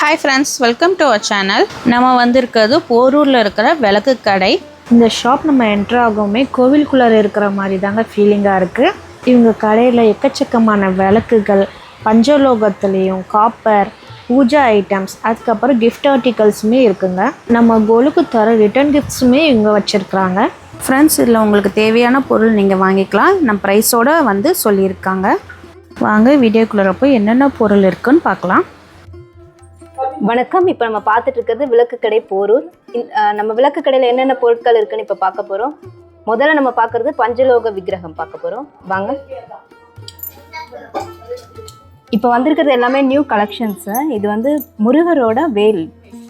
Hi friends welcome to our channel நம்ம வந்திருக்கிறது போரூரில் இருக்கிற விளக்கு கடை. இந்த ஷாப் நம்ம என்ட்ரு ஆகவுமே கோவிலுக்குள்ளார இருக்கிற மாதிரி தாங்க ஃபீலிங்காக இருக்குது இவங்க கடையில் எக்கச்சக்கமான விளக்குகள் பஞ்சலோகத்துலேயும் காப்பர் பூஜா ஐட்டம்ஸ் அதுக்கப்புறம் கிஃப்ட் ஆர்டிகல்ஸுமே இருக்குங்க. நம்ம கோலுக்கு தர ரிட்டர்ன் கிஃப்ட்ஸுமே இவங்க வச்சுருக்குறாங்க. ஃப்ரெண்ட்ஸ் இதில் உங்களுக்கு தேவையான பொருள் நீங்கள் வாங்கிக்கலாம். நம்ம ப்ரைஸோடு வந்து சொல்லியிருக்காங்க. வாங்க வீடியோக்குள்ளே போய் என்னென்ன பொருள் இருக்குன்னு பார்க்கலாம். வணக்கம். இப்போ நம்ம பார்த்துட்டு இருக்கிறது விளக்கு கடை போரூர். நம்ம விளக்கு கடையில் என்னென்ன பொருட்கள் இருக்குன்னு இப்போ பார்க்க போகிறோம் முதல்ல நம்ம பார்க்கறது பஞ்சலோக விக்கிரகம் பார்க்க போகிறோம் வாங்க. இப்போ வந்திருக்கிறது எல்லாமே நியூ கலெக்ஷன்ஸு இது வந்து முருகரோட வேல்.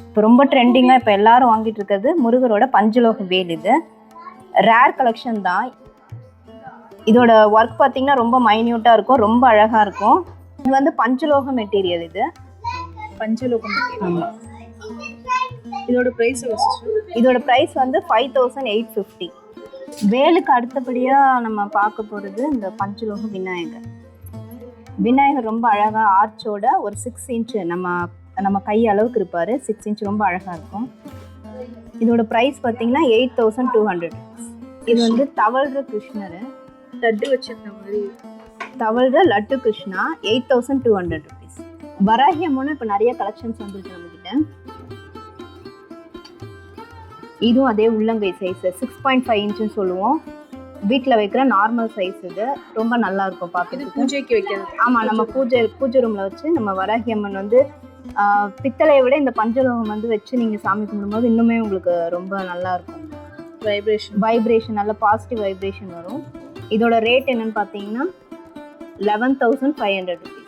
இப்போ ரொம்ப ட்ரெண்டிங்காக இப்போ எல்லாரும் வாங்கிட்டு இருக்கிறது முருகரோட பஞ்சலோக வேல் இது. ரேர் கலெக்ஷன் தான். இதோட ஒர்க் பார்த்தீங்கன்னா ரொம்ப மைன்யூட்டாக இருக்கும் ரொம்ப அழகாக இருக்கும். இது வந்து பஞ்சலோக மெட்டீரியல் இது. பஞ்சலோகம். இதோட பிரைஸ் இதோட ப்ரைஸ் வந்து ஃபைவ் தௌசண்ட் எயிட் ஃபிஃப்டி வேலுக்கு அடுத்தபடியாக நம்ம பார்க்க போகிறது இந்த பஞ்சலோக விநாயகர். விநாயகர் ரொம்ப அழகாக ஆர்ச்சோட ஒரு சிக்ஸ் இன்ச்சு நம்ம நம்ம கை அளவுக்கு இருப்பார். சிக்ஸ் இன்ச் ரொம்ப அழகாக இருக்கும். இதோட ப்ரைஸ் பார்த்தீங்கன்னா எயிட் தௌசண்ட் டூ ஹண்ட்ரட் இது வந்து தவழ்ற கிருஷ்ணர். லட்டு வச்சிருந்த மாதிரி. தவழ்ற laddu Krishna eight thousand two hundred Varahi அம்மனும் இப்போ நிறைய கலெக்ஷன்ஸ் வந்துருக்கு நம்மக்கிட்ட இதுவும் அதே உள்ளங்கை சைஸ் சிக்ஸ் பாயிண்ட் ஃபைவ் இன்ச்சுன்னு சொல்லுவோம். வீட்டில் வைக்கிற நார்மல் சைஸ் இது. ரொம்ப நல்லா இருக்கும் இது பார்க்கறதுக்கு. பூஜைக்கு வைக்கிறது. ஆமாம் நம்ம பூஜை பூஜை ரூமில் வச்சு நம்ம வராகி அம்மன் வந்து பித்தளையை விட இந்த பஞ்சலோகம் வந்து வச்சு நீங்கள் சாமி கும்பிடும்போது இன்னுமே உங்களுக்கு ரொம்ப நல்லா இருக்கும். வைப்ரேஷன் வைப்ரேஷன் நல்ல பாசிட்டிவ் வைப்ரேஷன் வரும். இதோட ரேட் என்னன்னு பார்த்தீங்கன்னா eleven thousand five hundred rupees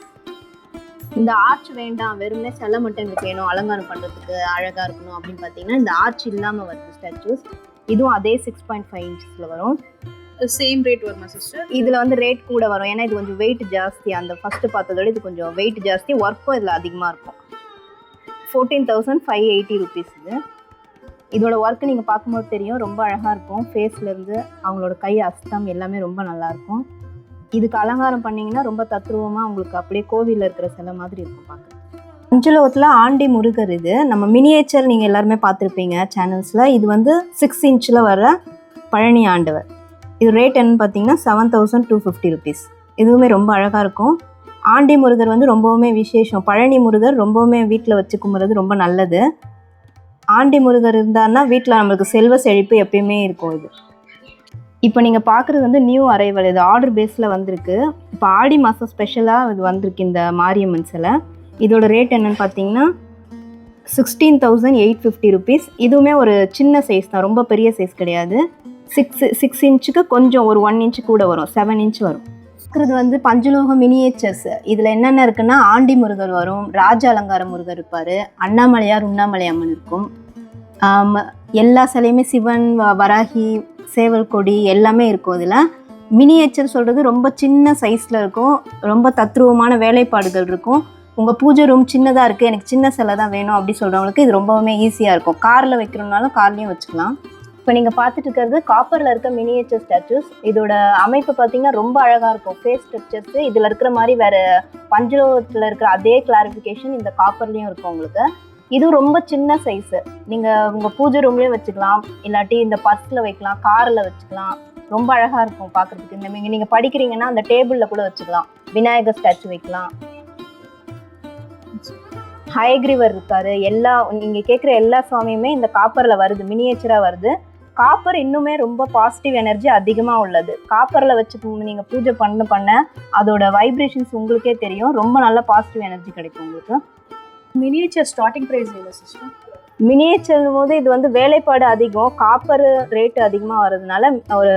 இந்த ஆர்ச் வேண்டாம் வெறுமனே சிலை மட்டும் எங்களுக்கு வேணும் அலங்காரம் பண்ணுறதுக்கு அழகாக இருக்கணும் அப்படின்னு பார்த்தீங்கன்னா இந்த ஆர்ச் இல்லாமல் வருது ஸ்டாச்சூஸ் இதுவும் அதே சிக்ஸ் பாயிண்ட் ஃபைவ் இன்ச்சஸில் வரும். சேம் ரேட் வருமா சிஸ்டர் இதில் வந்து ரேட் கூட வரும். ஏன்னா இது கொஞ்சம் வெயிட் ஜாஸ்தி. அந்த ஃபஸ்ட்டு பார்த்ததோட இது கொஞ்சம் வெயிட் ஜாஸ்தி. ஒர்க்கும் இதில் அதிகமாக இருக்கும். Fourteen thousand five eighty rupees இது. இதோட ஒர்க்கு நீங்கள் பார்க்கும்போது தெரியும். ரொம்ப அழகாக இருக்கும். ஃபேஸ்லேருந்து அவங்களோட கை அஸ்தம் எல்லாமே ரொம்ப நல்லா இருக்கும். இதுக்கு அலங்காரம் பண்ணிங்கன்னா ரொம்ப தத்ரூபமாக உங்களுக்கு அப்படியே கோவிலில் இருக்கிற சிலை மாதிரி இருக்கும் பார்க்க. அஞ்சலோகத்தில் ஆண்டி முருகர் இது. நம்ம மினியேச்சர் நீங்கள் எல்லாருமே பார்த்துருப்பீங்க சேனல்ஸில் இது வந்து சிக்ஸ் இன்ச்சில் வர பழனி ஆண்டவர். இது ரேட் என்னன்னு பார்த்தீங்கன்னா seven thousand two fifty rupees இதுவுமே ரொம்ப அழகாக இருக்கும். ஆண்டி முருகர் வந்து ரொம்பவுமே விசேஷம். பழனி முருகர் ரொம்பவுமே வீட்டில் வச்சு கும்புறது ரொம்ப நல்லது. ஆண்டி முருகர் இருந்தாருன்னா வீட்டில் நம்மளுக்கு செல்வ செழிப்பு எப்பயுமே இருக்கும் இது. இப்போ நீங்கள் பார்க்குறது வந்து நியூ அரைவல் இது ஆர்டர் பேஸில் வந்திருக்கு. இப்போ ஆடி மாதம் ஸ்பெஷலாக இது வந்திருக்கு இந்த மாரியம்மன் சிலை. இதோட ரேட் என்னன்னு பார்த்தீங்கன்னா sixteen thousand eight fifty rupees இதுவுமே ஒரு சின்ன சைஸ் தான் ரொம்ப பெரிய சைஸ் கிடையாது. சிக்ஸ் சிக்ஸ் இன்ச்சுக்கு கொஞ்சம் ஒரு ஒன் இன்ச்சு கூட வரும் செவன் இன்ச் வரும். இருக்கிறது வந்து பஞ்சலோக மினியேச்சர்ஸ் இதில் என்னென்ன இருக்குன்னா ஆண்டி முருகர் வரும் ராஜ அலங்கார முருகர் இருப்பார் அண்ணாமலையார் உண்ணாமலை அம்மன் இருக்கும் எல்லா சிலையுமே சிவன் வ- வராகி சேவல் கொடி எல்லாமே இருக்கும் இதில். மினியேச்சர் சொல்கிறது ரொம்ப சின்ன சைஸில் இருக்கும். ரொம்ப தத்ரூபமான வேலைப்பாடுகள் இருக்கும். உங்கள் பூஜை ரூம் சின்னதாக இருக்குது எனக்கு சின்ன சிலை தான் வேணும் அப்படி சொல்கிறவங்களுக்கு இது ரொம்பவுமே ஈஸியாக இருக்கும். காரில் வைக்கிறோம்னாலும் கார்லேயும் வச்சுக்கலாம். இப்போ நீங்கள் பார்த்துட்டு இருக்கிறது காப்பரில் இருக்க மினியேச்சர் ஸ்டாச்சூஸ் இதோட அமைப்பு பார்த்தீங்கன்னா ரொம்ப அழகாக இருக்கும். ஃபேஸ் ஸ்ட்ரக்சர்ஸு இதில் இருக்கிற மாதிரி வேறு பஞ்சலோகத்தில் இருக்கிற அதே கிளாரிஃபிகேஷன் இந்த காப்பர்லேயும் இருக்கும் உங்களுக்கு. இது ரொம்ப சின்ன சைஸு நீங்கள் உங்கள் பூஜை ரூம்லேயே வச்சுக்கலாம். இல்லாட்டி இந்த பர்ஸில் வைக்கலாம் காரில் வச்சுக்கலாம். ரொம்ப அழகாக இருக்கும் பார்க்குறதுக்கு இந்த நீங்கள் நீங்கள் படிக்கிறீங்கன்னா அந்த டேபிளில் கூட வச்சுக்கலாம். விநாயகர் ஸ்டாச்சு வைக்கலாம். ஹயக்ரிவர் இருக்காரு. எல்லா நீங்கள் கேட்குற எல்லா சுவாமியுமே இந்த காப்பரில் வருது. மினியேச்சராக வருது. காப்பர் இன்னுமே ரொம்ப பாசிட்டிவ் எனர்ஜி அதிகமாக உள்ளது. காப்பரில் வச்சு நீங்கள் பூஜை பண்ண பண்ண அதோட வைப்ரேஷன்ஸ் உங்களுக்கே தெரியும். ரொம்ப நல்ல பாசிட்டிவ் எனர்ஜி கிடைக்கும் உங்களுக்கு. மினியேச்சர் ஸ்டார்டிங் பிரைஸ் எவ்வளோ சிஸ்டர் மினியேச்சர் போது இது வந்து வேலைப்பாடு அதிகம். காப்பர் ரேட்டு அதிகமாக வர்றதுனால ஒரு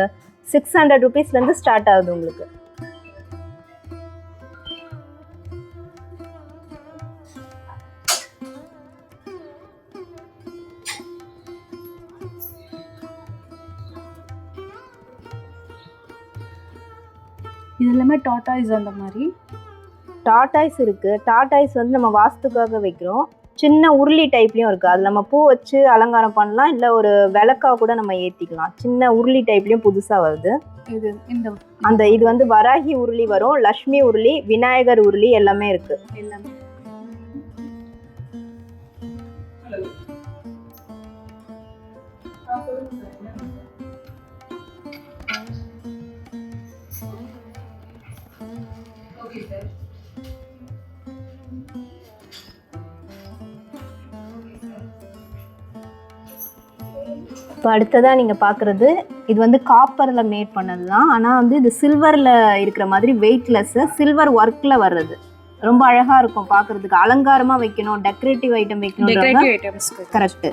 சிக்ஸ் ஹண்ட்ரட் ருபீஸ்லேருந்து ஸ்டார்ட் ஆகுது உங்களுக்கு. இது எல்லாமே டாட்டாய்ஸ் அந்த மாதிரி. டாட்டாய்ஸ் இருக்குது டாட்டாய்ஸ் வந்து நம்ம வாஸ்துக்காக வைக்கிறோம். சின்ன உருளி டைப்லேயும் இருக்குது அது நம்ம பூ வச்சு அலங்காரம் பண்ணலாம். இல்லை ஒரு விளக்கா கூட நம்ம ஏற்றிக்கலாம் சின்ன உருளி டைப்லேயும் புதுசாக வருது. இது இந்த அந்த இது வந்து வராகி உருளி வரும். லக்ஷ்மி உருளி விநாயகர் உருளி எல்லாமே இருக்குது எல்லாமே. இப்போ அடுத்ததாக நீங்கள் பார்க்குறது இது வந்து காப்பரில் மேட் பண்ணது தான் ஆனால் வந்து இது சில்வரில் இருக்கிற மாதிரி வெயிட்லெஸ்ஸு சில்வர் ஒர்க்கில் வர்றது. ரொம்ப அழகாக இருக்கும் பார்க்குறதுக்கு அலங்காரமாக வைக்கணும் டெக்கரேட்டிவ் ஐட்டம் வைக்கணும் கரெக்ட்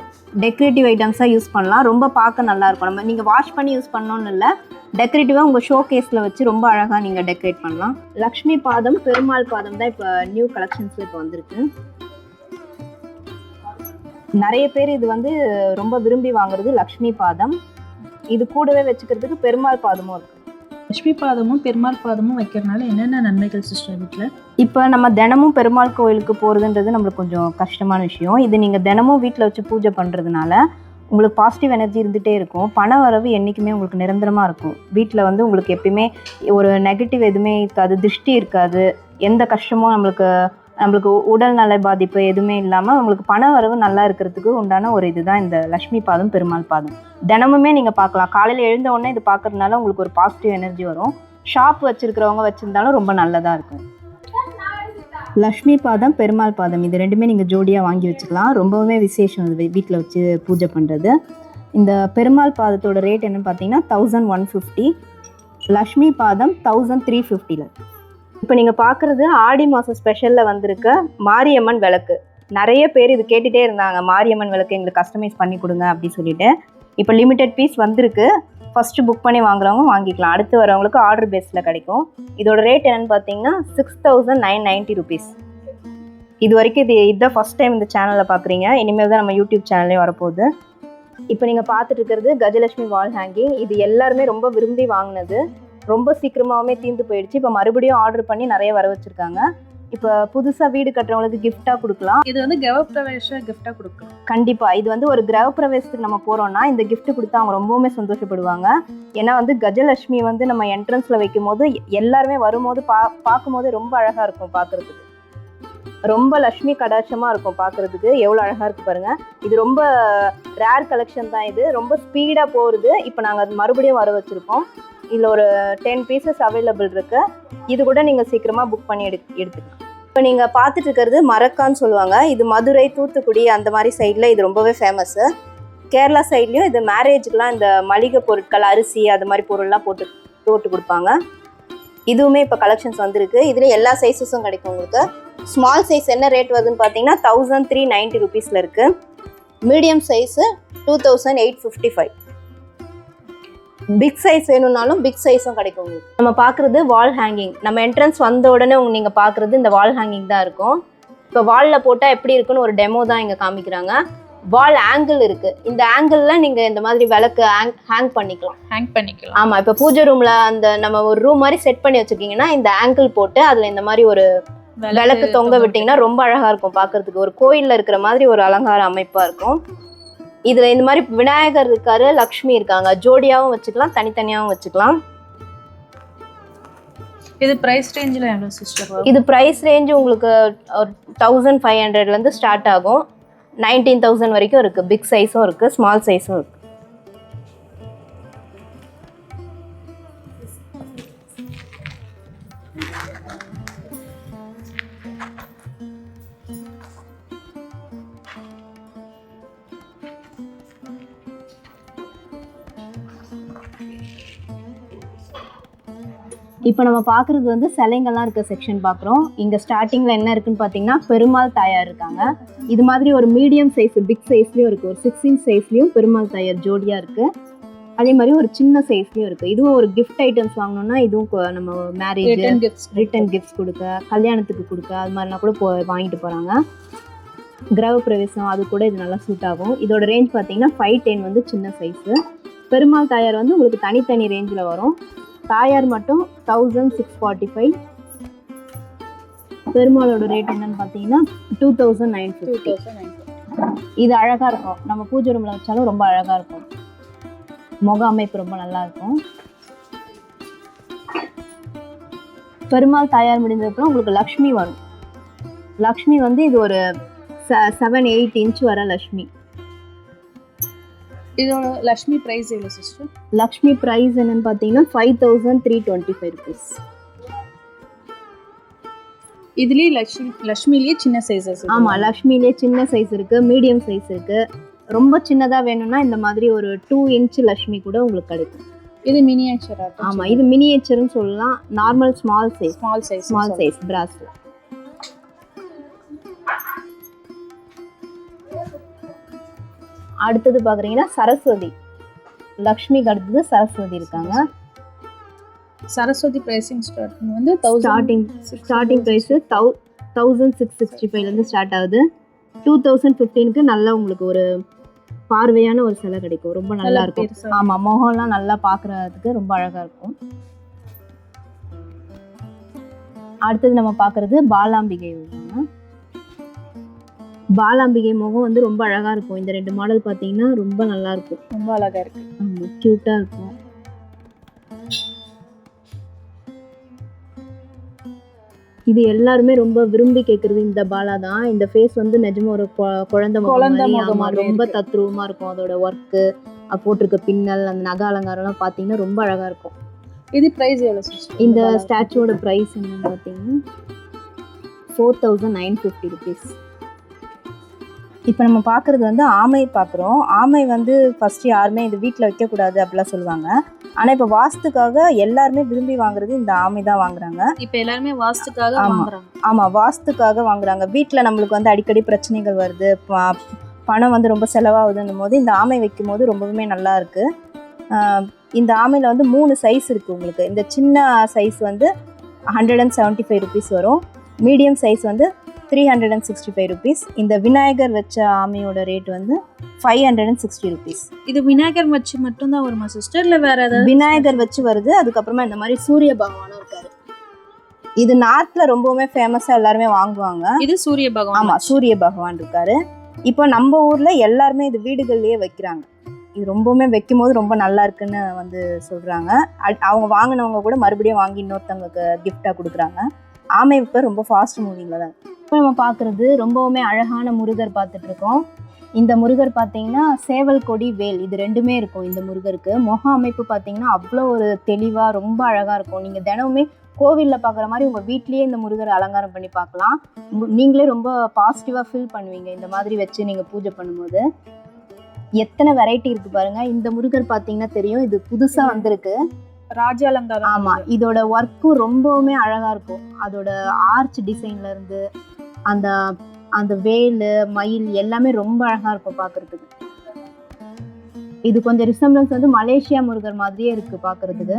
டெக்கரேட்டிவ் ஐட்டம்ஸாக யூஸ் பண்ணலாம். ரொம்ப பார்க்க நல்லா இருக்கும். நம்ம நீங்கள் வாஷ் பண்ணி யூஸ் பண்ணணும்னு இல்லை டெக்கரேட்டிவாக உங்கள் ஷோ கேஸில் வச்சு ரொம்ப அழகாக நீங்கள் டெக்கரேட் பண்ணலாம். லக்ஷ்மி பாதம் பெருமாள் பாதம் தான் இப்போ நியூ கலெக்ஷன்ஸில் இப்போ வந்திருக்கு. நிறைய பேர் இது வந்து ரொம்ப விரும்பி வாங்குறது லக்ஷ்மி பாதம். இது கூடவே வச்சுக்கிறதுக்கு பெருமாள் பாதமும் இருக்கு. லட்சுமி பாதமும் பெருமாள் பாதமும் வைக்கிறதுனால என்னென்ன நன்மைகள் சிஸ்டர் வீட்டில் இப்போ நம்ம தினமும் பெருமாள் கோயிலுக்கு போகிறதுன்றது நம்மளுக்கு கொஞ்சம் கஷ்டமான விஷயம். இது நீங்கள் தினமும் வீட்டில் வச்சு பூஜை பண்ணுறதுனால உங்களுக்கு பாசிட்டிவ் எனர்ஜி இருந்துகிட்டே இருக்கும். பண வரவு என்றைக்குமே உங்களுக்கு நிரந்தரமாக இருக்கும். வீட்டில் வந்து உங்களுக்கு எப்பயுமே ஒரு நெகட்டிவ் எதுவுமே இருக்காது திருஷ்டி இருக்காது. எந்த கஷ்டமும் நம்மளுக்கு நம்மளுக்கு உடல் நல பாதிப்பு எதுவுமே இல்லாமல் உங்களுக்கு பண வரவு நல்லா இருக்கிறதுக்கு உண்டான ஒரு இதுதான் இந்த லக்ஷ்மி பாதம் பெருமாள் பாதம். தினமுமே நீங்கள் பார்க்கலாம். காலையில் எழுந்த உடனே இது பார்க்கறதுனால உங்களுக்கு ஒரு பாசிட்டிவ் எனர்ஜி வரும். ஷாப் வச்சுருக்கிறவங்க வச்சுருந்தாலும் ரொம்ப நல்லதாக இருக்கும். லக்ஷ்மி பாதம் பெருமாள் பாதம் இது ரெண்டுமே நீங்கள் ஜோடியாக வாங்கி வச்சுக்கலாம். ரொம்பவே விசேஷம் இது வீட்டில் வச்சு பூஜை பண்ணுறது இந்த பெருமாள் பாதத்தோட ரேட் என்னென்னு பார்த்தீங்கன்னா தௌசண்ட் ஒன் ஃபிஃப்டி லக்ஷ்மி பாதம் தௌசண்ட் த்ரீ ஃபிஃப்டியில் இப்போ நீங்கள் பார்க்குறது ஆடி மாதம் ஸ்பெஷலில் வந்திருக்க மாரியம்மன் விளக்கு. நிறைய பேர் இது கேட்டுகிட்டே இருந்தாங்க. மாரியம்மன் விளக்கு எங்களுக்கு கஸ்டமைஸ் பண்ணி கொடுங்க அப்படின்னு சொல்லிட்டு. இப்போ லிமிடெட் பீஸ் வந்திருக்கு. ஃபஸ்ட்டு புக் பண்ணி வாங்குறவங்க வாங்கிக்கலாம். அடுத்து வரவங்களுக்கு ஆர்டர் பேஸில் கிடைக்கும். இதோட ரேட் என்னன்னு பார்த்தீங்கன்னா six thousand nine ninety rupees இது வரைக்கும் இது இதுதான் ஃபஸ்ட் டைம் இந்த சேனலில் பார்க்குறீங்க இனிமேல் தான் நம்ம யூடியூப் சேனல்லையும் வரப்போகுது. இப்போ நீங்கள் பார்த்துட்டு இருக்கிறது கஜலட்சுமி வால் ஹேங்கிங் இது எல்லாருமே ரொம்ப விரும்பி வாங்கினது. ரொம்ப சீக்கிரமாகவே தீர்ந்து போயிடுச்சு. இப்போ மறுபடியும் ஆர்டர் பண்ணி நிறைய வர வச்சுருக்காங்க. இப்போ புதுசாக வீடு கட்டுறவங்களுக்கு கிஃப்டாக கொடுக்கலாம். இது வந்து கவப்பிரவேஷ கிஃப்டாக கொடுக்கலாம். கண்டிப்பாக இது வந்து ஒரு கிரக பிரவேசத்துக்கு நம்ம போகிறோம்னா இந்த gift கொடுத்து அவங்க ரொம்பவுமே சந்தோஷப்படுவாங்க. ஏன்னா வந்து கஜலட்சுமி வந்து நம்ம என்ட்ரன்ஸில் வைக்கும் போது எல்லாருமே வரும்போது பா பார்க்கும்போது ரொம்ப அழகாக இருக்கும் பார்க்குறதுக்கு ரொம்ப லக்ஷ்மி கடாட்சமாக இருக்கும் பார்க்குறதுக்கு எவ்வளோ அழகாக இருக்குது பாருங்கள் இது ரொம்ப ரேர் கலெக்ஷன் தான் இது. ரொம்ப ஸ்பீடாக போகிறது இப்போ நாங்கள் அது மறுபடியும் வர வச்சுருக்கோம். இதில் ஒரு டென் பீசஸ் அவைலபிள் இருக்குது இது கூட நீங்கள் சீக்கிரமாக புக் பண்ணி எடு எடுத்துக்கலாம். இப்போ நீங்கள் பார்த்துட்டு இருக்கிறது மரக்கான்னு சொல்லுவாங்க. இது மதுரை தூத்துக்குடி அந்த மாதிரி சைடில் இது ரொம்பவே ஃபேமஸ்ஸு கேரளா சைட்லேயும் இது மேரேஜுக்கெலாம் இந்த மளிகை பொருட்கள் அரிசி அது மாதிரி பொருள்லாம் போட்டு போட்டு கொடுப்பாங்க. இதுவுமே இப்போ கலெக்ஷன்ஸ் வந்திருக்கு. இதில் எல்லா சைஸஸும் கிடைக்கும் உங்களுக்கு. ஸ்மால் சைஸ் என்ன ரேட் வருதுன்னு பார்த்தீங்கன்னா தௌசண்ட் த்ரீ நைன்ட்டி ருபீஸில் இருக்குது medium size two thousand eight fifty five big size வேணும்னாலும் பிக் சைஸும் கிடைக்கும் உங்களுக்கு. நம்ம பார்க்குறது வால் ஹேங்கிங் நம்ம என்ட்ரன்ஸ் வந்த உடனே உங்க நீங்கள் பார்க்குறது இந்த வால் ஹேங்கிங் தான் இருக்கும். இப்போ வாலில் போட்டால் எப்படி இருக்குன்னு ஒரு டெமோ தான் இங்கே காமிக்கிறாங்க. வால் ஆங்கிள் இருக்குது இந்த ஆங்கிளில் நீங்கள் இந்த மாதிரி விளக்கு ஹேங் ஹேங் பண்ணிக்கலாம். ஹேங் பண்ணிக்கலாம். ஆமாம் இப்போ பூஜை ரூமில் அந்த நம்ம ஒரு ரூம் மாதிரி செட் பண்ணி வச்சுருக்கீங்கன்னா இந்த ஆங்கிள் போட்டு அதில் இந்த மாதிரி ஒரு விளக்கு தொங்க விட்டிங்கன்னா ரொம்ப அழகாக இருக்கும் பார்க்கறதுக்கு. ஒரு கோயிலில் இருக்கிற மாதிரி ஒரு அலங்கார அமைப்பாக இருக்கும். இதில் இந்த மாதிரி விநாயகர் இருக்காரு லக்ஷ்மி இருக்காங்க. ஜோடியாகவும் வச்சுக்கலாம் தனித்தனியாகவும் வச்சுக்கலாம். இது பிரைஸ் ரேஞ்சில் எவ்வளோ சிஸ்டர் இது ப்ரைஸ் ரேஞ்ச் உங்களுக்கு ஒரு தௌசண்ட் ஃபைவ் ஹண்ட்ரட்லேருந்து ஸ்டார்ட் ஆகும். நைன்டீன் தௌசண்ட் வரைக்கும் இருக்குது பிக் சைஸும் இருக்குது ஸ்மால் சைஸும் இருக்குது இப்போ நம்ம பார்க்குறது வந்து சிலைங்கள்லாம் இருக்க செக்ஷன் பார்க்குறோம் இங்கே ஸ்டார்டிங்கில் என்ன இருக்குன்னு பார்த்தீங்கன்னா பெருமாள் தாயார் இருக்காங்க. இது மாதிரி ஒரு மீடியம் சைஸ் பிக் சைஸ்லேயும் இருக்குது ஒரு சிக்ஸ் இன்ச் சைஸ்லேயும் பெருமாள் தாயார் ஜோடியாக இருக்குது அதே மாதிரி ஒரு சின்ன சைஸ்லேயும் இருக்குது இதுவும் ஒரு கிஃப்ட் ஐட்டம்ஸ் வாங்கணும்னா இதுவும் நம்ம marriage return gifts return gifts கொடுக்க கல்யாணத்துக்கு கொடுக்க அது மாதிரிலாம் கூட போ வாங்கிட்டு போகிறாங்க கிரக பிரவேசம் அது கூட இது நல்லா சூட் ஆகும். இதோட ரேஞ்ச் பார்த்தீங்கன்னா ஃபைவ் டென் வந்து சின்ன சைஸு பெருமாள் தாயார் வந்து உங்களுக்கு தனித்தனி ரேஞ்சில் வரும். தாயார் மட்டும் தௌசண்ட் சிக்ஸ் ஃபார்ட்டி ஃபைவ் பெருமாளோட ரேட் என்னன்னு பார்த்தீங்கன்னா two thousand nine two thousand nine இது அழகாக இருக்கும். நம்ம பூஜை ரூமில் வச்சாலும் ரொம்ப அழகாக இருக்கும். முக அமைப்பு ரொம்ப நல்லா இருக்கும். பெருமாள் தாயார் முடிஞ்சதுக்கப்புறம் உங்களுக்கு லக்ஷ்மி வரும். லக்ஷ்மி வந்து இது ஒரு செவன் எயிட் இன்ச் வர லக்ஷ்மி. இதோட லக்ஷ்மி பிரைஸ் எவ்வளோ சிஸ்டர் லக்ஷ்மி ப்ரைஸ் என்னன்னு பார்த்தீங்கன்னா five thousand three twenty five rupees இதுலயே லக்ஷ்மி லக்ஷ்மிலேயே சின்ன சைஸஸ் ஆமாம் லக்ஷ்மிலே சின்ன சைஸ் இருக்கு மீடியம் சைஸ் இருக்கு. ரொம்ப சின்னதாக வேணும்னா இந்த மாதிரி ஒரு டூ இன்ச் லக்ஷ்மி கூட உங்களுக்கு கிடைக்கும். இது மினியேச்சர் ஆமாம் இது மினியேச்சர்னு சொல்லலாம். Normal small size small size small size பிராஸ்ல அடுத்தது பார்க்குறீங்கன்னா சரஸ்வதி. லக்ஷ்மிக்கு அடுத்தது சரஸ்வதி இருக்காங்க. சரஸ்வதி பிரைசிங் ஸ்டார்டிங் வந்து starting starting price thou thousand six sixty ஃபைவ்லேருந்து ஸ்டார்ட் ஆகுது. டூ தௌசண்ட் ஃபிஃப்டீனுக்கு நல்லா உங்களுக்கு ஒரு பார்வையான ஒரு சிலை கிடைக்கும். ரொம்ப நல்லா இருக்கும். ஆமாம் முகம்லாம் நல்லா பார்க்குறதுக்கு ரொம்ப அழகாக இருக்கும். அடுத்தது நம்ம பார்க்குறது பாலாம்பிகை. பாலாம்பிகை முகம் வந்து ரொம்ப அழகாக இருக்கும். இந்த ரெண்டு மாடல் பார்த்தீங்கன்னா ரொம்ப நல்லா இருக்கும். ரொம்ப அழகா இருக்கு. ஆமாம் க்யூட்டாக இருக்கும். இது எல்லாருமே ரொம்ப விரும்பி கேட்கறது இந்த பாலா தான். இந்த ஃபேஸ் வந்து நிஜமா ஒரு குழந்தை முகம் ரொம்ப. தத்ரூபமா இருக்கும் அதோட ஒர்க்கு போட்டிருக்க பின்னல் அந்த நகை அலங்காரம்லாம் பார்த்தீங்கன்னா ரொம்ப அழகா இருக்கும். இது பிரைஸ் எவ்வளோ இந்த ஸ்டாச்சுவோட ப்ரைஸ் என்னன்னு பார்த்தீங்கன்னா four thousand nine fifty rupees இப்போ நம்ம பார்க்குறது வந்து ஆமை பார்க்குறோம் ஆமை வந்து ஃபஸ்ட்டு யாருமே இது வீட்டில் வைக்கக்கூடாது அப்படிலாம் சொல்லுவாங்க. ஆனால் இப்போ வாஸ்துக்காக எல்லாருமே விரும்பி வாங்குறது இந்த ஆமை தான் வாங்குறாங்க. இப்போ எல்லாருமே வாஸ்துக்காக ஆமா. வாங்குறாங்க. ஆமாம் வாஸ்துக்காக வாங்குறாங்க. வீட்டில் நம்மளுக்கு வந்து அடிக்கடி பிரச்சனைகள் வருது. பணம் வந்து ரொம்ப செலவாகுதுன்னும் போது இந்த ஆமை வைக்கும் போது ரொம்பவுமே நல்லா இருக்கு. ஆஹ் இந்த ஆமையில் வந்து மூணு சைஸ் இருக்குது உங்களுக்கு. இந்த சின்ன சைஸ் வந்து hundred and seventy five rupees வரும். மீடியம் சைஸ் வந்து three hundred and sixty five rupees இந்த விநாயகர் வச்ச ஆமையோட ரேட் வந்து five hundred and sixty rupees இது விநாயகர் வச்சு மட்டும் தான் வருமா சிஸ்டர் இல்ல வேற ஏதாவது விநாயகர் வச்சு வருது. அதுக்கப்புறமா இந்த மாதிரி சூரிய பகவானும் இருக்காரு. இது நார்த்ல ரொம்பவுமே ஃபேமஸா எல்லாருமே வாங்குவாங்க. இது சூரிய பகவான் ஆமா வச்சு. சூரிய பகவான் இருக்காரு. இப்போ நம்ம ஊர்ல எல்லாருமே இது வீடுகள்லயே வைக்கிறாங்க. இது ரொம்பவுமே வைக்கும் போது ரொம்ப நல்லா இருக்குன்னு வந்து சொல்றாங்க. அ- அவங்க வாங்கினவங்க கூட மறுபடியும் வாங்கி இன்னொருத்தவங்களுக்கு கிஃப்டா கொடுக்குறாங்க. ஆமை இப்போ ரொம்ப ஃபாஸ்ட் மூவிங்கில் தான். இப்போ நம்ம பார்க்குறது ரொம்பவுமே அழகான முருகர் பார்த்துட்ருக்கோம். இந்த முருகர் பார்த்தீங்கன்னா சேவல் கொடி வேல் இது ரெண்டுமே இருக்கும் இந்த முருகருக்கு. முக அமைப்பு பார்த்தீங்கன்னா அவ்வளோ ஒரு தெளிவாக ரொம்ப அழகாக இருக்கும். நீங்கள் தினமுமே கோவிலில் பார்க்குற மாதிரி உங்கள் வீட்லேயே இந்த முருகரை அலங்காரம் பண்ணி பார்க்கலாம். நீங்களே ரொம்ப பாசிட்டிவாக ஃபீல் பண்ணுவீங்க இந்த மாதிரி வச்சு நீங்கள் பூஜை பண்ணும்போது. எத்தனை வெரைட்டி இருக்குது பாருங்கள் இந்த முருகர் பார்த்தீங்கன்னா தெரியும். இது புதுசாக வந்திருக்கு. ராஜ அலங்காரம் ஆமா இதோட ஒர்க்கும் ரொம்பவுமே அழகா இருக்கும். அதோட ஆர்ச் டிசைன்ல இருந்து அந்த அந்த வேலு மயில் எல்லாமே ரொம்ப அழகா இருக்கும் பார்க்கிறதுக்கு இது கொஞ்சம் ரிசம்பிளன்ஸ் வந்து மலேசியா முருகர் மாதிரியே இருக்கு பார்க்கிறதுக்கு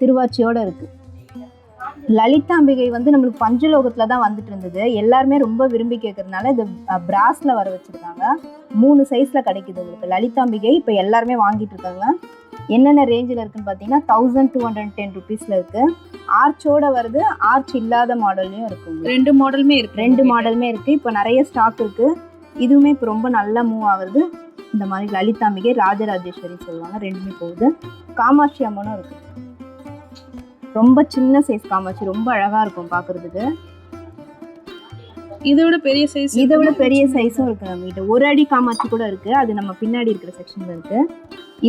திருவாச்சியோட இருக்கு. லலிதாம்பிகை வந்து நம்மளுக்கு பஞ்சலோகத்துல தான் வந்துட்டு இருந்தது. எல்லாருமே ரொம்ப விரும்பி கேட்கறதுனால இது பிராஸ்ல வர வச்சிருக்காங்க. மூணு சைஸ்ல கிடைக்குது உங்களுக்கு. லலிதாம்பிகை இப்போ எல்லாருமே வாங்கிட்டு இருக்காங்க. என்னென்ன ரேஞ்சில் இருக்குன்னு பார்த்தீங்கன்னா தௌசண்ட் டூ ஹண்ட்ரட் டென் ருபீஸில் இருக்கு. ஆர்ச்சோட வருது ஆர்ச் இல்லாத மாடல்லையும் இருக்கு உங்களுக்கு. ரெண்டு மாடலுமே இருக்கு. ரெண்டு மாடலுமே இருக்கு. இப்போ நிறைய ஸ்டாக் இருக்கு. இதுவுமே இப்போ ரொம்ப நல்லா மூவ் ஆகுது. இந்த மாதிரி லலிதாம்பிகை ராஜராஜேஸ்வரி சொல்லுவாங்க ரெண்டுமே போகுது. காமாட்சி அம்மனும் இருக்கு. ரொம்ப சின்ன சைஸ் காமாட்சி ரொம்ப அழகா இருக்கும் பார்க்கிறதுக்கு. இதை விட பெரிய சைஸ் இதை விட பெரிய சைஸும் இருக்கு நம்ம கிட்ட ஒரு அடி காமாட்சி கூட இருக்கு. அது நம்ம பின்னாடி இருக்கிற செக்ஷன்ல இருக்கு.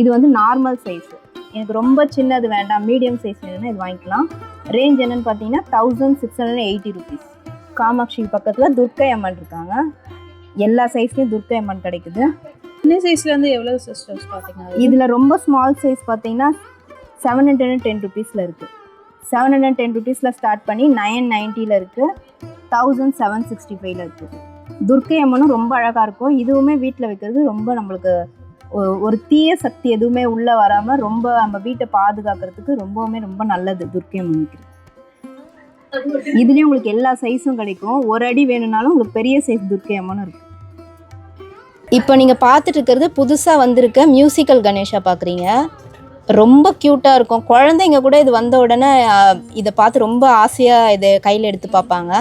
இது வந்து நார்மல் சைஸ் எனக்கு ரொம்ப சின்னது வேண்டாம் மீடியம் சைஸ் வேணும்னா இது வாங்கிக்கலாம். ரேஞ்ச் என்னன்னு பார்த்தீங்கன்னா thousand six hundred eighty rupees Kamakshi பக்கத்தில் துர்க்கை அம்மன் இருக்காங்க. எல்லா சைஸ்லேயும் துர்க்கை அம்மன் கிடைக்குது. சின்ன சைஸ்ல இருந்து எவ்வளவு சிஸ்டர் ஸ்டார்டிங் இதில் ரொம்ப ஸ்மால் சைஸ் பார்த்தீங்கன்னா செவன் ஹண்ட்ரட் அண்ட் டென் ருபீஸில் இருக்குது செவன் ஹண்ட்ரட் அண்ட் டென் ருபீஸில் ஸ்டார்ட் பண்ணி நைன் நைன்ட்டியில் இருக்குது தௌசண்ட் செவன் சிக்ஸ்டி ஃபைவ்ல இருக்குது துர்க்கை அம்மனும் ரொம்ப அழகாக இருக்கும். இதுவுமே வீட்டில் வைக்கிறது ரொம்ப நம்மளுக்கு ஒரு தீய சக்தி எதுவுமே உள்ளே வராமல் ரொம்ப நம்ம வீட்டை பாதுகாக்கிறதுக்கு ரொம்பவுமே ரொம்ப நல்லது துர்க்கை அம்மன் இதுலேயும் உங்களுக்கு எல்லா சைஸும் கிடைக்கும். ஒரு அடி வேணும்னாலும் உங்களுக்கு பெரிய சைஸ் துர்க்கை அம்மனும் இருக்குது இப்போ நீங்கள் பார்த்துட்டு இருக்கிறது புதுசாக வந்திருக்க மியூசிக்கல் கணேஷா பார்க்குறீங்க ரொம்ப க்யூட்டாக இருக்கும். குழந்தைங்க கூட இது வந்த உடனே இதை பார்த்து ரொம்ப ஆசையாக இதை கையில் எடுத்து பார்ப்பாங்க.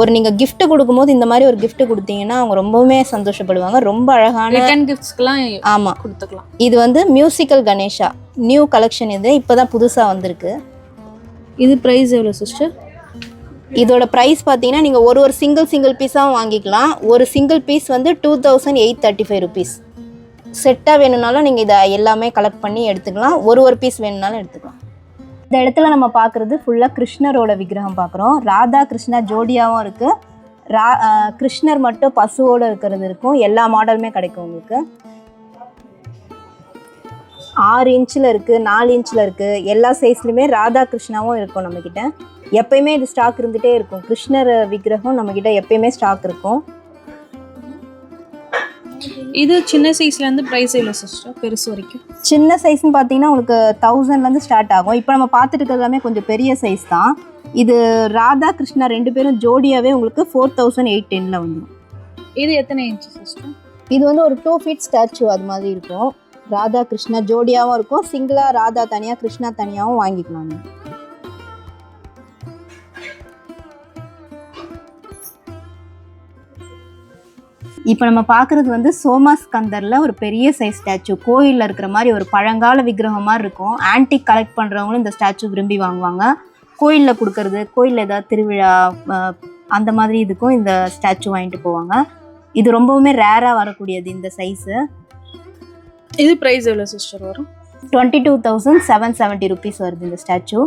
ஒரு நீங்கள் gift கொடுக்கும்போது இந்த மாதிரி ஒரு gift கொடுத்தீங்கன்னா அவங்க ரொம்பவுமே சந்தோஷப்படுவாங்க. ரொம்ப அழகான ரிட்டர்ன் கிஃப்ட்ஸ்க்குலாம் ஆமாம் கொடுத்துக்கலாம். இது வந்து மியூசிக்கல் கணேஷா நியூ கலெக்ஷன் இது. இப்போ தான் புதுசாக வந்திருக்கு. இது பிரைஸ் எவ்வளவு சிஸ்டர் இதோட ப்ரைஸ் பார்த்தீங்கன்னா நீங்கள் ஒரு ஒரு சிங்கிள் சிங்கிள் பீஸாகவும் வாங்கிக்கலாம். ஒரு சிங்கிள் பீஸ் வந்து two thousand eight thirty five rupees செட்டாக வேணும்னாலும் நீங்கள் இதை எல்லாமே கலெக்ட் பண்ணி எடுத்துக்கலாம். ஒரு ஒரு பீஸ் வேணும்னாலும் எடுத்துக்கலாம். இந்த இடத்துல நம்ம பார்க்குறது ஃபுல்லாக கிருஷ்ணரோட விக்கிரகம் பார்க்குறோம். ராதா கிருஷ்ணா ஜோடியாகவும் இருக்குது ரா கிருஷ்ணர் மட்டும் பசுவோடு இருக்கிறது இருக்கும். எல்லா மாடலுமே கிடைக்கும் உங்களுக்கு. ஆறு இன்ச்சில் இருக்குது நாலு இன்ச்சில் இருக்குது எல்லா சைஸ்லையுமே ராதா கிருஷ்ணாவும் இருக்கும் நம்மக்கிட்ட எப்பயுமே இது ஸ்டாக் இருந்துகிட்டே இருக்கும். கிருஷ்ணர் விக்கிரகம் நம்மக்கிட்ட எப்பயுமே ஸ்டாக் இருக்கும். இது சின்ன சைஸ்லேருந்து ப்ரைஸ் எவ்வளோ சிஸ்டர் பெருசு வரைக்கும். சின்ன சைஸ்னு பார்த்தீங்கன்னா உங்களுக்கு தௌசண்ட்லேருந்து ஸ்டார்ட் ஆகும். இப்போ நம்ம பார்த்துட்டு இருக்கிறது எல்லாமே கொஞ்சம் பெரிய சைஸ் தான். இது ராதா கிருஷ்ணா ரெண்டு பேரும் ஜோடியாவே உங்களுக்கு ஃபோர் தௌசண்ட் எயிட் டென்னில் வந்துடும் இது எத்தனை இன்ச்சு சிஸ்டர் இது வந்து ஒரு டூ ஃபீட் ஸ்டாச்சு அது மாதிரி இருக்கும். ராதா கிருஷ்ணா ஜோடியாகவும் இருக்கும். சிங்கிளாக ராதா தனியாக கிருஷ்ணா தனியாகவும் வாங்கிக்கலாம். இப்போ நம்ம பார்க்குறது வந்து சோமாஸ்கந்தரில் ஒரு பெரிய சைஸ் ஸ்டாச்சு கோயிலில் இருக்கிற மாதிரி ஒரு பழங்கால விக்கிரகம் மாதிரி இருக்கும். ஆன்டிக் கலெக்ட் பண்ணுறவங்களும் இந்த ஸ்டாச்சு விரும்பி வாங்குவாங்க. கோயிலில் கொடுக்கறது கோயிலில் ஏதாவது திருவிழா அந்த மாதிரி இதுக்கும் இந்த ஸ்டாச்சு வாங்கிட்டு போவாங்க. இது ரொம்பவுமே ரேராக வரக்கூடியது இந்த சைஸு இது ப்ரைஸ் எவ்வளோ சிஸ்டர் வரும்? Twenty two thousand seven seventy rupees வருது இந்த ஸ்டாச்சு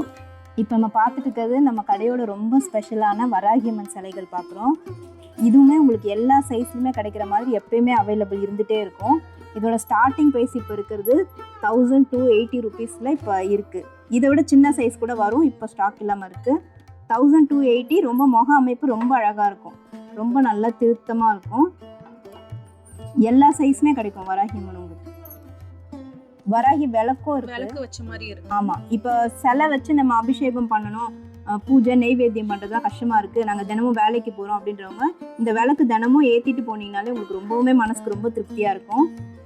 இப்போ நம்ம பார்த்துட்டு இருக்கிறது நம்ம கடையோட ரொம்ப ஸ்பெஷலான வராகியம்மன் சிலைகள் பார்க்குறோம் இதுவுமே உங்களுக்கு எல்லா சைஸ்லையுமே கிடைக்கிற மாதிரி எப்பயுமே அவைலபிள் இருந்துகிட்டே இருக்கும். இதோட ஸ்டார்டிங் ப்ரைஸ் இப்போ இருக்கிறது தௌசண்ட் டூ எயிட்டி ருபீஸில் இப்போ இருக்குது இதை விட சின்ன சைஸ் கூட வரும். இப்போ ஸ்டாக் இல்லாமல் இருக்குது தௌசண்ட் டூ எயிட்டி ரொம்ப முக அமைப்பு ரொம்ப அழகாக இருக்கும். ரொம்ப நல்லா திருத்தமாக இருக்கும். எல்லா சைஸுமே கிடைக்கும். வராகிமன் உங்களுக்கு. வராகி விளக்கும் இருக்கு. விளக்கு வச்ச மாதிரி இருக்கு. ஆமாம் இப்போ சிலை வச்சு நம்ம அபிஷேகம் பண்ணணும். பூஜை நெய்வேத்தியம் பண்ணுறதுலாம் கஷ்டமாக இருக்குது நாங்கள் தினமும் வேலைக்கு போகிறோம் அப்படின்றவங்க இந்த விளக்கு தினமும் ஏற்றிட்டு போனீங்கனாலே உங்களுக்கு ரொம்பவுமே மனசுக்கு ரொம்ப திருப்தியாக இருக்கும்.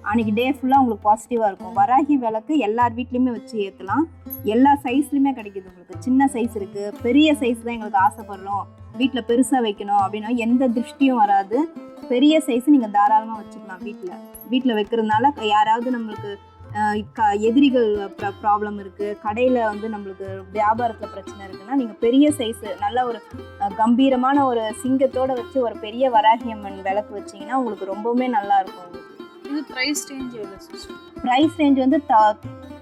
அன்றைக்கி டே ஃபுல்லாக உங்களுக்கு பாசிட்டிவாக இருக்கும். வராகி விளக்கு எல்லார் வீட்லேயுமே வச்சு ஏற்றலாம் எல்லா சைஸ்லையுமே கிடைக்குது உங்களுக்கு. சின்ன சைஸ் இருக்குது பெரிய சைஸ் தான் எங்களுக்கு ஆசைப்படுறோம். வீட்டில் பெருசாக வைக்கணும் அப்படின்னா எந்த திருஷ்டியும் வராது. பெரிய சைஸ் நீங்கள் தாராளமாக வச்சுக்கலாம் வீட்டில் வீட்டில் வைக்கிறதுனால யாராவது நம்மளுக்கு க- எதிரிகள் ப்ராப்ளம் இருக்குது கடையில் வந்து நம்மளுக்கு வியாபாரத்தில் பிரச்சனை இருக்குன்னா நீங்கள் பெரிய சைஸு நல்ல ஒரு கம்பீரமான ஒரு சிங்கத்தோட வச்சு ஒரு பெரிய வராகியம்மன் விளக்கு வச்சீங்கன்னா உங்களுக்கு ரொம்பவுமே நல்லா இருக்கும் இது ப்ரைஸ் ரேஞ்ச் எவ்வளோ ப்ரைஸ் ரேஞ்ச் வந்து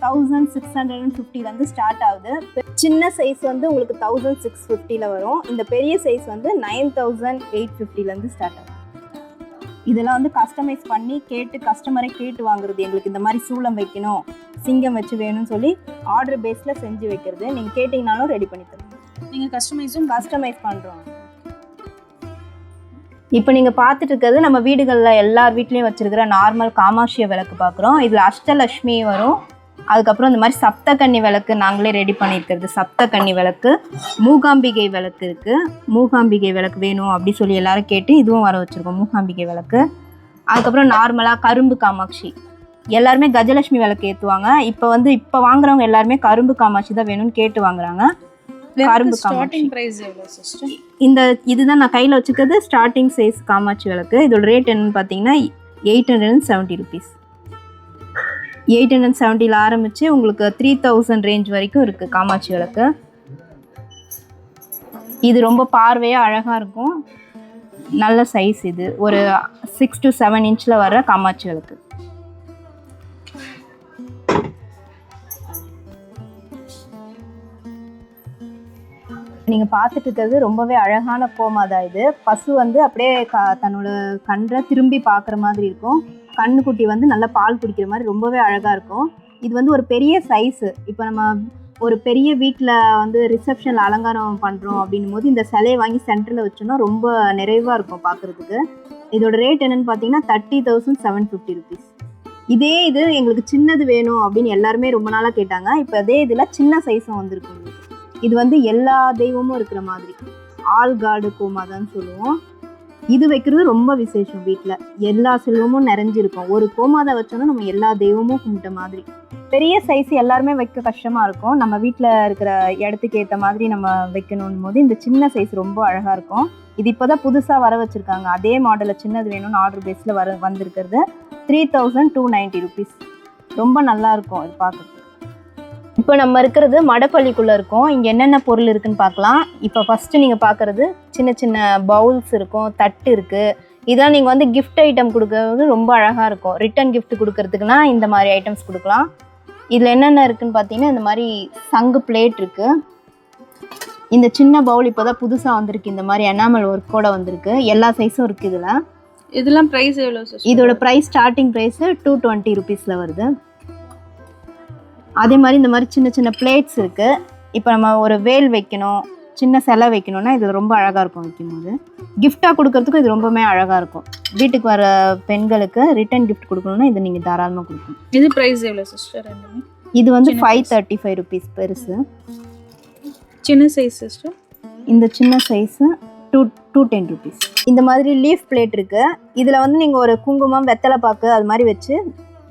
தௌசண்ட் சிக்ஸ் ஹண்ட்ரட் அண்ட் ஃபிஃப்டிலேருந்து ஸ்டார்ட் ஆகுது. சின்ன சைஸ் வந்து உங்களுக்கு தௌசண்ட் சிக்ஸ் ஃபிஃப்டியில் வரும். இந்த பெரிய சைஸ் வந்து நைன் தௌசண்ட் எயிட் ஃபிஃப்டிலேருந்து ஸ்டார்ட் ஆகும் இதெல்லாம் வந்து கஸ்டமைஸ் பண்ணி கேட்டு கஸ்டமரை கேட்டு வாங்குறது. எங்களுக்கு இந்த மாதிரி சூளம் வைக்கணும் சிங்கம் வச்சு வேணும்னு சொல்லி ஆர்டர் பேஸில் செஞ்சு வைக்கிறது. நீங்கள் கேட்டிங்கனாலும் ரெடி பண்ணி தருவோம். நீங்கள் கஸ்டமைஸும் கஸ்டமைஸ் பண்ணுறோம் இப்போ நீங்கள் பார்த்துட்டு இருக்கிறது நம்ம வீடுகளில் எல்லார் வீட்லேயும் வச்சிருக்கிற நார்மல் காமாட்சிய விளக்கு பார்க்குறோம். இதில் அஷ்டலக்ஷ்மி வரும். அதுக்கப்புறம் இந்த மாதிரி சப்தகன்னி விளக்கு நாங்களே ரெடி பண்ணியிருக்கிறது. சப்தகன்னி விளக்கு மூகாம்பிகை விளக்கு இருக்குது மூகாம்பிகை விளக்கு வேணும் அப்படி சொல்லி எல்லாரும் கேட்டு இதுவும் வர வச்சுருக்கோம். மூகாம்பிகை விளக்கு. அதுக்கப்புறம் நார்மலாக கரும்பு காமாட்சி. எல்லாருமே கஜலட்சுமி விளக்கு ஏற்றுவாங்க இப்போ வந்து இப்போ வாங்குறவங்க எல்லாருமே கரும்பு காமாட்சி தான் வேணும்னு கேட்டு வாங்குறாங்க. கரும்பு காமாட்சி. இந்த இதுதான் நான் கையில் வச்சுக்கிறது ஸ்டார்டிங் சைஸ் காமாட்சி விளக்கு. இதோட ரேட் என்னன்னு பார்த்தீங்கன்னா eight hundred and seventy rupees eight hundred செவன்ட்டியில் ஆரம்பித்து உங்களுக்கு த்ரீ தௌசண்ட் ரேஞ்ச் வரைக்கும் இருக்குது காமாட்சி விளக்கு. இது ரொம்ப பார்வையாக அழகாக இருக்கும். நல்ல சைஸ் இது. ஒரு சிக்ஸ் டு செவன் இன்ச்சில் வர காமாட்சி விளக்கு. நீங்கள் பார்த்துட்டு இருக்கிறது ரொம்பவே அழகான கோமாதான் இது. பசு வந்து அப்படியே க தன்னோட கன்றை திரும்பி பார்க்குற மாதிரி இருக்கும். கண்ணுக்குட்டி வந்து நல்லா பால் குடிக்கிற மாதிரி ரொம்பவே அழகாக இருக்கும். இது வந்து ஒரு பெரிய சைஸு இப்போ நம்ம ஒரு பெரிய வீட்டில் வந்து ரிசப்ஷனில் அலங்காரம் பண்ணுறோம் அப்படின்னும் போது இந்த சிலையை வாங்கி சென்டரில் வச்சோன்னா ரொம்ப நிறைவாக இருக்கும் பார்க்குறதுக்கு இதோட ரேட் என்னென்னு பார்த்தீங்கன்னா thirty thousand seven fifty rupees இதே இது எங்களுக்கு சின்னது வேணும் அப்படின்னு எல்லாருமே ரொம்ப நாளாக கேட்டாங்க. இப்போ அதே இதில் சின்ன சைஸும் வந்திருக்கு இது வந்து எல்லா தெய்வமும் இருக்கிற மாதிரி. ஆல் காடு கோமாதான்னு சொல்லுவோம். இது வைக்கிறது ரொம்ப விசேஷம் வீட்டில் எல்லா செல்வமும் நிறைஞ்சிருக்கும். ஒரு கோமாதை வச்சோன்னா நம்ம எல்லா தெய்வமும் கும்பிட்ட மாதிரி. பெரிய சைஸ் எல்லாருமே வைக்க கஷ்டமாக இருக்கும். நம்ம வீட்டில் இருக்கிற இடத்துக்கு ஏற்ற மாதிரி நம்ம வைக்கணும் போது இந்த சின்ன சைஸ் ரொம்ப அழகாக இருக்கும். இது இப்போ தான் புதுசாக வர வச்சுருக்காங்க. அதே மாடலில் சின்னது வேணும்னு ஆர்டர் பேஸில் வர வந்திருக்கிறது three thousand two ninety rupees ரொம்ப நல்லா இருக்கும் இது பார்க்குறதுக்கு. இப்போ நம்ம இருக்கிறது மடப்பள்ளிக்குள்ளே இருக்கோம். இங்கே என்னென்ன பொருள் இருக்குன்னு பார்க்கலாம். இப்போ ஃபஸ்ட்டு நீங்கள் பார்க்குறது சின்ன சின்ன பவுல்ஸ் இருக்கும் தட்டு இருக்குது இதெல்லாம் நீங்கள் வந்து கிஃப்ட் ஐட்டம் கொடுக்கறது ரொம்ப அழகாக இருக்கும். ரிட்டன் gift கொடுக்கறதுக்குனா இந்த மாதிரி ஐட்டம்ஸ் கொடுக்கலாம். இதில் என்னென்ன இருக்குன்னு பார்த்தீங்கன்னா இந்த மாதிரி சங்கு பிளேட் இருக்குது இந்த சின்ன பவுல் இப்போ தான் புதுசாக வந்திருக்கு. இந்த மாதிரி எனாமல் ஒர்க்கோட வந்திருக்கு. எல்லா சைஸும் இருக்குது இதில். இதெல்லாம் ப்ரைஸ் எவ்வளோ இதோட price starting price two twenty ருபீஸில் வருது. அதே மாதிரி இந்த மாதிரி சின்ன சின்ன பிளேட்ஸ் இருக்குது இப்போ நம்ம ஒரு வேல் வைக்கணும் சின்ன சிலை வைக்கணும்னா இது ரொம்ப அழகாக இருக்கும் வைக்கும்போது. கிஃப்டாக கொடுக்கறதுக்கும் இது ரொம்பவுமே அழகாக இருக்கும். வீட்டுக்கு வர பெண்களுக்கு ரிட்டன் கிஃப்ட் கொடுக்கணும்னா இது நீங்கள் தாராளமாக கொடுக்கணும் இது ப்ரைஸ் எவ்வளோ சிஸ்டர் இது வந்து ஃபைவ். தேர்ட்டி ஃபைவ் ருபீஸ் பெருசு. சின்ன சைஸ் சிஸ்டர் இந்த சின்ன size two two ten rupees இந்த மாதிரி லீஃப் பிளேட் இருக்குது இதில் வந்து நீங்கள் ஒரு குங்குமம் வெத்தலை பாக்கு அது மாதிரி வச்சு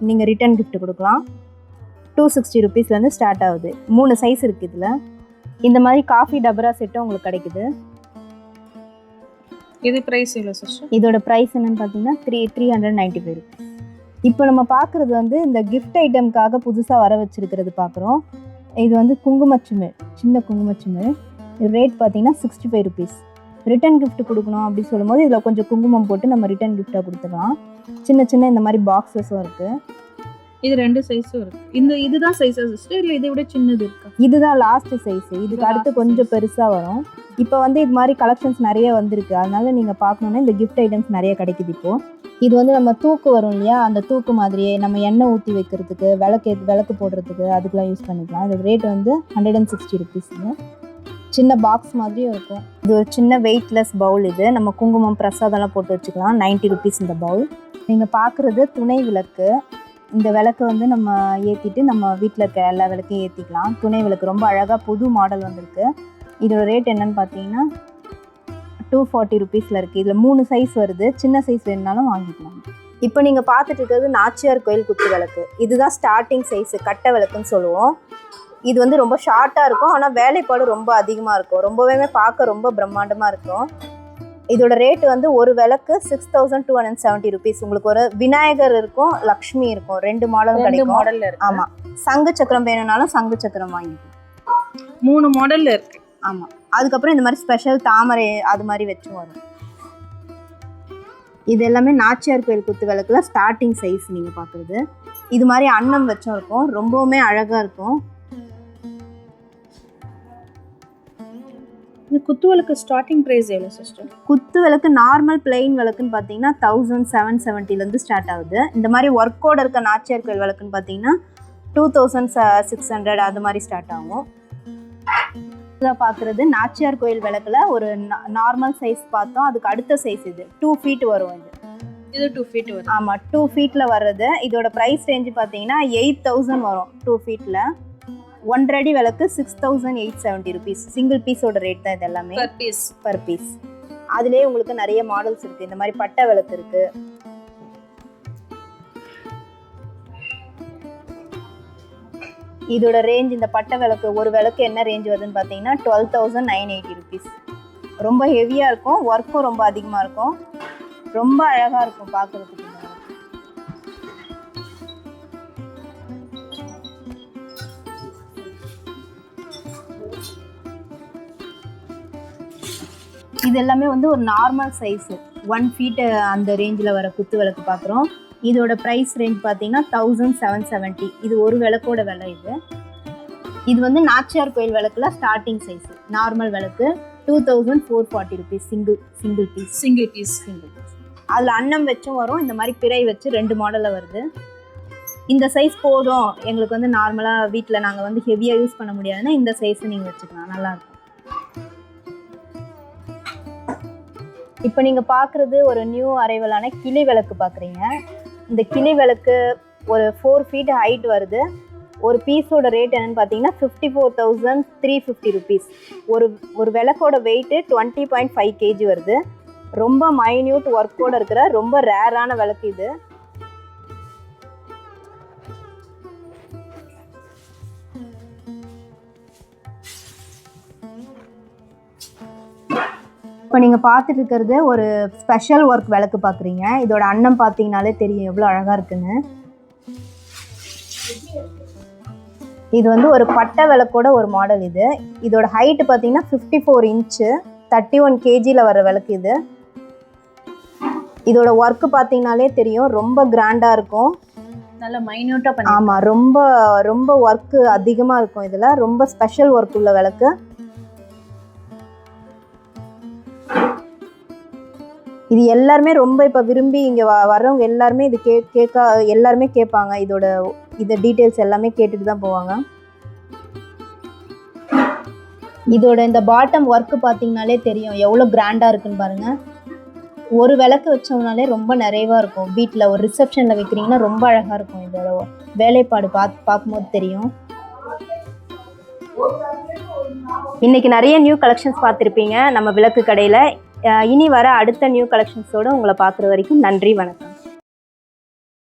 நீங்கள் ரிட்டர்ன் gift கொடுக்கலாம். டூ சிக்ஸ்டி ருபீஸ்லேருந்து ஸ்டார்ட் ஆகுது. மூணு சைஸ் இருக்குது இதில். இந்த மாதிரி காஃபி டபரா செட்டும் உங்களுக்கு கிடைக்குது. இது ப்ரைஸ் எவ்வளோ சிஸ்டர் இதோட ப்ரைஸ் என்னன்னு பார்த்தீங்கன்னா three three hundred ninety five rupees இப்போ நம்ம பார்க்குறது வந்து இந்த கிஃப்ட் ஐட்டம்காக புதுசாக வர வச்சிருக்கிறது பார்க்குறோம் இது வந்து குங்குமச்சுமிழ் சின்ன குங்குமச்சுமிழ் ரேட் பார்த்தீங்கன்னா sixty five rupees return gift கொடுக்கணும் அப்படின்னு சொல்லும்போது இதில் கொஞ்சம் குங்குமம் போட்டு நம்ம ரிட்டன் கிஃப்டாக கொடுத்துக்கலாம் சின்ன சின்ன இந்த மாதிரி பாக்ஸஸும் இருக்குது இது ரெண்டு சைஸும் இருக்கு. இந்த இதுதான் சைஸா சிஸ்டர் இல்லை இதை விட சின்னது இருக்கா? இதுதான் லாஸ்ட் சைஸ் இதுக்கு இது அடுத்து கொஞ்சம். பெருசாக வரும். இப்போ வந்து இது மாதிரி கலெக்ஷன்ஸ் நிறைய வந்திருக்கு. அதனால நீங்கள் பார்க்கணுன்னா இந்த கிஃப்ட் ஐட்டம்ஸ் நிறைய கிடைக்குது இப்போ. இது வந்து நம்ம தூக்கு வரும் இல்லையா? அந்த தூக்கு மாதிரியே நம்ம எண்ணெய் ஊற்றி வைக்கிறதுக்கு விளக்கு விளக்கு போடுறதுக்கு அதுக்கெலாம் யூஸ் பண்ணிக்கலாம். இது ரேட் வந்து ஹண்ட்ரட் அண்ட் சிக்ஸ்டி ருபீஸுங்க சின்ன பாக்ஸ் மாதிரியும் இருக்கும். இது ஒரு சின்ன வெயிட்லெஸ் பவுல் இது. நம்ம குங்குமம் பிரசாதம்லாம் போட்டு வச்சுக்கலாம். 90 ருபீஸ் இந்த பவுல் நீங்கள் பார்க்குறது துணை விளக்கு. இந்த விளக்கு வந்து நம்ம ஏற்றிட்டு நம்ம வீட்டில் இருக்க எல்லா விளக்கையும் ஏற்றிக்கலாம் துணை விளக்கு ரொம்ப அழகாக புது மாடல் வந்திருக்கு. இதோட ரேட் என்னன்னு பார்த்தீங்கன்னா டூ ஃபார்ட்டி ருபீஸில் இருக்குது இதில் மூணு சைஸ் வருது. சின்ன சைஸ் வேணுனாலும் வாங்கிக்கலாம். இப்போ நீங்கள் பார்த்துட்டு இருக்கிறது நாச்சியார் கோயில் குத்து விளக்கு. இதுதான் ஸ்டார்டிங் சைஸு கட்டை விளக்குன்னு சொல்லுவோம். இது வந்து ரொம்ப ஷார்ட்டாக இருக்கும். ஆனால் வேலைப்பாடு ரொம்ப அதிகமாக இருக்கும். ரொம்பவே பார்க்க ரொம்ப பிரம்மாண்டமாக இருக்கும். இதோட ரேட் வந்து ஒரு விளக்கு six thousand two hundred seventy rupees உங்களுக்கு ஒரு விநாயகர் இருக்கும் லக்ஷ்மி இருக்கும். ரெண்டு மாடல் ரெண்டு கிடைக்கும். மாடல்ல இருக்கு. ஆமா. சங்கு சக்கரம் வேணும்னாலும் சங்கு சக்கரம் வாங்கிக்கலாம். மூணு மாடல்ல இருக்கு. ஆமா. அதுக்கப்புறம் இந்த மாதிரி ஸ்பெஷல் தாமரை அது மாதிரி வச்சும் வரும். இது எல்லாமே நாச்சியார் கோயில் குத்து விளக்குல ஸ்டார்டிங் சைஸ் நீங்க பாக்குறது. இது மாதிரி அன்னம் வச்சும் இருக்கும். ரொம்பவுமே அழகா இருக்கும். இந்த குத்துவலுக்கு ஸ்டார்டிங் ப்ரைஸ் எவ்வளோ சிஸ்டர் குத்து விளக்கு நார்மல் பிளெயின் விளக்குன்னு பார்த்தீங்கன்னா தௌசண்ட் செவன் செவன்ட்டிலேருந்து ஸ்டார்ட் ஆகுது. இந்த மாதிரி ஒர்க்கோட இருக்க நாச்சியார் கோயில் விளக்குன்னு பார்த்தீங்கன்னா டூ தௌசண்ட் சிக்ஸ் ஹண்ட்ரட் அது மாதிரி ஸ்டார்ட் ஆகும். இதில் பார்க்குறது நாச்சியார் கோயில் விளக்குல ஒரு நார்மல் சைஸ் பார்த்தோம். அதுக்கு அடுத்த சைஸ் இது. டூ ஃபீட் வரும் இது. இது டூ ஃபீட் வரும். ஆமாம் டூ ஃபீட்டில் வர்றது. இதோட ப்ரைஸ் ரேஞ்சு பார்த்தீங்கன்னா எயிட் தௌசண்ட் வரும் டூ ஃபீட்டில் ஒன்றரை அடி விளக்கு six thousand eight seventy rupees single பீஸோட ரேட் தான் இது எல்லாமே பர் பீஸ் பர் பீஸ் அதுலேயே உங்களுக்கு நிறைய மாடல்ஸ் இருக்கு. இந்த மாதிரி பட்டை விளக்கு இருக்கு. இதோட ரேஞ்ச் இந்த பட்டை விளக்கு ஒரு விளக்கு என்ன ரேஞ்ச் வருதுன்னு பார்த்தீங்கன்னா twelve thousand nine eighty rupees ரொம்ப ஹெவியாக இருக்கும். ஒர்க்கும் ரொம்ப அதிகமாக இருக்கும். ரொம்ப அழகாக இருக்கும் பார்க்குறதுக்கு இது எல்லாமே வந்து ஒரு நார்மல் சைஸு ஒன் ஃபீட்டு அந்த ரேஞ்சில் வர குத்து விளக்கு பார்க்குறோம் இதோட ப்ரைஸ் ரேஞ்ச் பார்த்தீங்கன்னா தௌசண்ட் செவன் செவன்ட்டி இது ஒரு விளக்கோட விலை இது. இது வந்து நாச்சியார் கோயில் விளக்குல ஸ்டார்டிங் சைஸ் நார்மல் விளக்கு two thousand four forty rupees single single piece single piece single piece அதில் அன்னம் வச்சும் வரும் இந்த மாதிரி பிறை வச்சு ரெண்டு மாடலில் வருது. இந்த சைஸ் போதும். எங்களுக்கு வந்து நார்மலாக வீட்டில் நாங்கள் வந்து ஹெவியாக யூஸ் பண்ண முடியாதுன்னா இந்த சைஸை நீங்கள் வச்சுக்கலாம். நல்லாயிருக்கும் இப்போ நீங்கள் பார்க்குறது ஒரு நியூ அரைவலான கிளி விளக்கு பார்க்குறீங்க இந்த கிளி விளக்கு ஒரு ஃபோர் ஃபீட் ஹைட் வருது. ஒரு பீஸோட ரேட் என்னென்னு பார்த்தீங்கன்னா fifty four thousand three fifty rupees ஒரு ஒரு விளக்கோட weight twenty point five KG வருது. ரொம்ப மைன்யூட் ஒர்க்கோட இருக்கிற ரொம்ப ரேரான விளக்கு இது. இப்போ நீங்கள் பார்த்துட்டு இருக்கிறது ஒரு ஸ்பெஷல் ஒர்க் விளக்கு பார்க்குறீங்க இதோட அன்னம் பார்த்தீங்கனாலே தெரியும் எவ்வளோ அழகாக இருக்குன்னு. இது வந்து ஒரு பட்டை விளக்கோட ஒரு மாடல் இது. இதோட ஹைட் பார்த்தீங்கன்னா fifty four inch thirty one கேஜியில் வர விளக்கு இது. இதோட ஒர்க்கு பார்த்தீங்கனாலே தெரியும் ரொம்ப கிராண்டாக இருக்கும். நல்ல மைன்யூட்டாக ஆமாம் ரொம்ப ரொம்ப ஒர்க்கு அதிகமாக இருக்கும் இதில். ரொம்ப ஸ்பெஷல் ஒர்க் உள்ள விளக்கு. இது எல்லாருமே ரொம்ப இப்போ விரும்பி இங்கே வ வர்றவங்க எல்லாருமே இது கே கேட்க எல்லாருமே கேட்பாங்க இதோட இதை டீட்டெயில்ஸ் எல்லாமே கேட்டுட்டு தான் போவாங்க. இதோட இந்த பாட்டம் ஒர்க்கு பார்த்தீங்கனாலே தெரியும். எவ்வளோ கிராண்டாக இருக்குன்னு பாருங்கள் ஒரு விளக்கு வச்சோம்னாலே ரொம்ப நிறைவாக இருக்கும். வீட்டில் ஒரு ரிசப்ஷனில் வைக்கிறீங்கன்னா ரொம்ப அழகாக இருக்கும். இதோட வேலைப்பாடு பார்த்து பார்க்கும்போது தெரியும். இன்னைக்கு நிறைய நியூ கலெக்ஷன்ஸ் பார்த்துருப்பீங்க நம்ம விளக்கு கடையில். இனி வர அடுத்த நியூ கலெக்ஷன்ஸோடு உங்களை பார்க்குற வரைக்கும் நன்றி வணக்கம்.